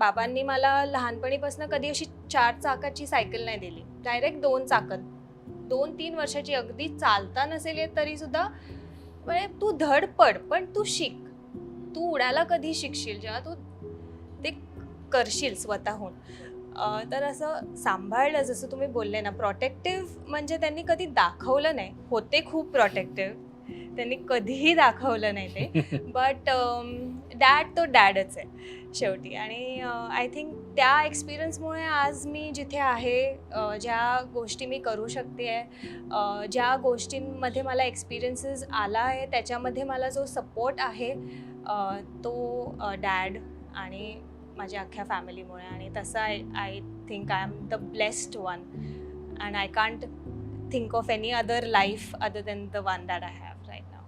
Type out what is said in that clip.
बाबांनी मला लहानपणीपासून कधी अशी चार चाकाची सायकल नाही दिली. डायरेक्ट दोन चाकं. दोन तीन वर्षाची अगदी चालता नसेल येत तरी सुद्धा म्हणजे तू धडपड पण तू शिक. तू उडायला कधी शिकशील? जेव्हा तू ते करशील स्वतःहून. तर असं सांभाळलं जसं तुम्ही बोलले ना प्रोटेक्टिव्ह म्हणजे त्यांनी कधी दाखवलं नाही. होते खूप प्रोटेक्टिव्ह त्यांनी कधीही दाखवलं नाही ते. बट डॅड तो डॅडच आहे शेवटी. आणि आय थिंक त्या एक्सपिरियन्समुळे आज मी जिथे आहे अ, ज्या गोष्टी मी करू शकते आहे ज्या गोष्टींमध्ये मला एक्सपिरियन्सेस आला आहे त्याच्यामध्ये मला जो सपोर्ट आहे तो डॅड आणि माझ्या अख्ख्या फॅमिलीमुळे आणि तसं I I think I am the blessed one and I can't think of any other life other than the one that I have right now.